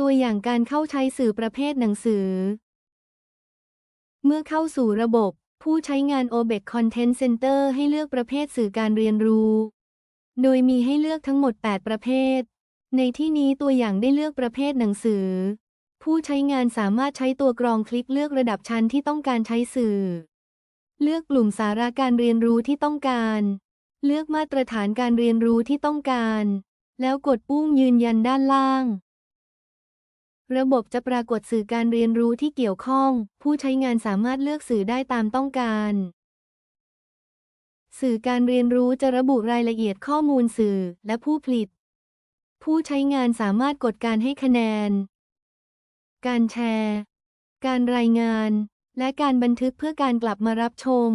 ตัวอย่างการเข้าใช้สื่อประเภทหนังสือ เมื่อเข้าสู่ระบบ ผู้ใช้งาน OBEC Content Center ให้เลือกประเภทสื่อการเรียนรู้ โดยมีให้เลือกทั้งหมด 8 ประเภท ในที่นี้ตัวอย่างได้เลือกประเภทหนังสือ ผู้ใช้งานสามารถใช้ตัวกรองคลิกเลือกระดับชั้นที่ต้องการใช้สื่อ เลือกกลุ่มสาระการเรียนรู้ที่ต้องการ เลือกมาตรฐานการเรียนรู้ที่ต้องการ แล้วกดปุ่มยืนยันด้านล่าง ระบบจะปรากฏสื่อการเรียนรู้ที่เกี่ยวข้อง ผู้ใช้งานสามารถเลือกสื่อได้ตามต้องการ สื่อการเรียนรู้จะระบุรายละเอียดข้อมูลสื่อและผู้ผลิต ผู้ใช้งานสามารถกดการให้คะแนน การแชร์ การรายงาน และการบันทึกเพื่อการกลับมารับชม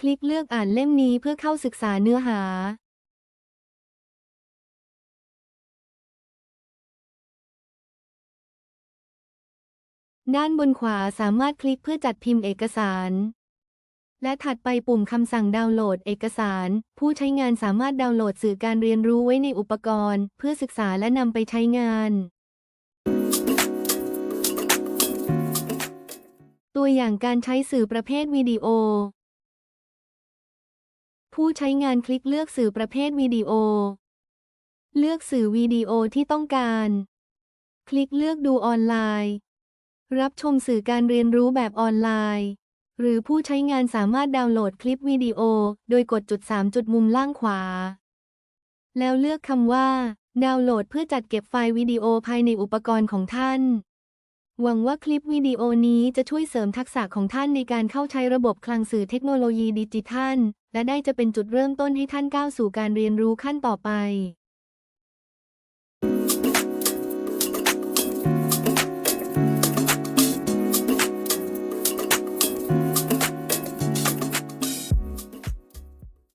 คลิกเลือกอ่านเล่มนี้เพื่อเข้าศึกษาเนื้อหา ด้านบนขวาสามารถคลิกเพื่อจัดพิมพ์เอกสาร และถัดไปปุ่มคำสั่งดาวน์โหลดเอกสาร ผู้ใช้งานสามารถดาวน์โหลดสื่อการเรียนรู้ไว้ในอุปกรณ์ เพื่อศึกษาและนำไปใช้งาน ตัวอย่างการใช้สื่อประเภทวิดีโอ ผู้ใช้งานคลิกเลือกสื่อประเภทวิดีโอ เลือกสื่อวิดีโอที่ต้องการ คลิกเลือกดูออนไลน์ รับชมสื่อการเรียนรู้แบบออนไลน์ หรือผู้ใช้งานสามารถดาวน์โหลดคลิปวิดีโอ โดยกดจุด 3 จุดมุมล่างขวา แล้วเลือกคำว่า ดาวน์โหลดเพื่อจัดเก็บไฟล์วิดีโอภายในอุปกรณ์ของท่าน หวังว่าคลิปวิดีโอนี้จะช่วยเสริมทักษะของท่านในการเข้าใช้ระบบคลังสื่อเทคโนโลยีดิจิทัล และได้จะเป็นจุดเริ่มต้นให้ท่านก้าวสู่การเรียนรู้ขั้นต่อไป